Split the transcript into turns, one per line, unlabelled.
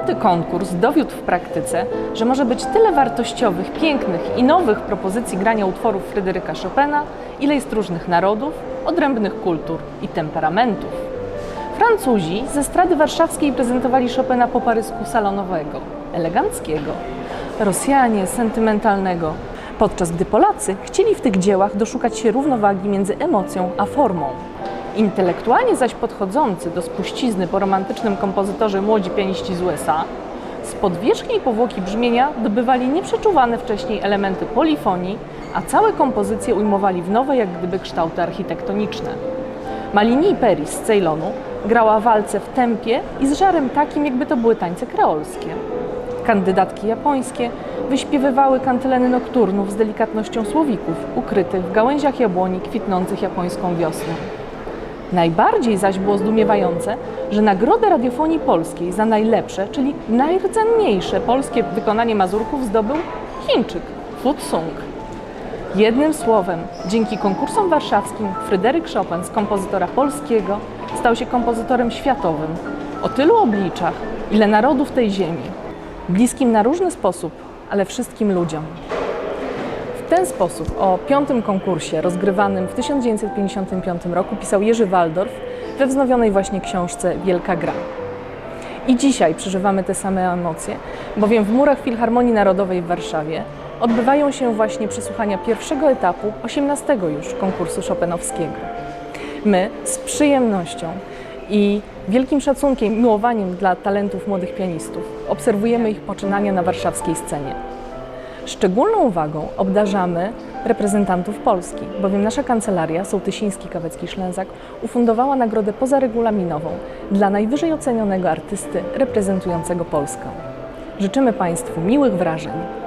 Piąty konkurs dowiódł w praktyce, że może być tyle wartościowych, pięknych i nowych propozycji grania utworów Fryderyka Chopina, ile jest różnych narodów, odrębnych kultur i temperamentów. Francuzi ze strady warszawskiej prezentowali Chopina po parysku salonowego, eleganckiego, Rosjanie sentymentalnego, podczas gdy Polacy chcieli w tych dziełach doszukać się równowagi między emocją a formą. Intelektualnie zaś podchodzący do spuścizny po romantycznym kompozytorze młodzi pianiści z USA, z podwierzchniej powłoki brzmienia dobywali nieprzeczuwane wcześniej elementy polifonii, a całe kompozycje ujmowali w nowe jak gdyby kształty architektoniczne. Malini Peris z Ceylonu grała walce w tempie i z żarem takim, jakby to były tańce kreolskie. Kandydatki japońskie wyśpiewywały kanteleny nokturnów z delikatnością słowików, ukrytych w gałęziach jabłoni kwitnących japońską wiosną. Najbardziej zaś było zdumiewające, że nagrodę radiofonii polskiej za najlepsze, czyli najrdzenniejsze polskie wykonanie mazurków zdobył Chińczyk Fu Sung. Jednym słowem, dzięki konkursom warszawskim Fryderyk Chopin z kompozytora polskiego stał się kompozytorem światowym o tylu obliczach, ile narodów tej ziemi, bliskim na różny sposób, ale wszystkim ludziom. Ten sposób o piątym konkursie rozgrywanym w 1955 roku pisał Jerzy Waldorf we wznowionej właśnie książce Wielka Gra. I dzisiaj przeżywamy te same emocje, bowiem w murach Filharmonii Narodowej w Warszawie odbywają się właśnie przesłuchania pierwszego etapu, 18 już konkursu Chopinowskiego. My z przyjemnością i wielkim szacunkiem miłowaniem dla talentów młodych pianistów obserwujemy ich poczynania na warszawskiej scenie. Szczególną uwagą obdarzamy reprezentantów Polski, bowiem nasza kancelaria Sołtysiński Kawecki Szlęzak ufundowała nagrodę pozaregulaminową dla najwyżej ocenionego artysty reprezentującego Polskę. Życzymy Państwu miłych wrażeń.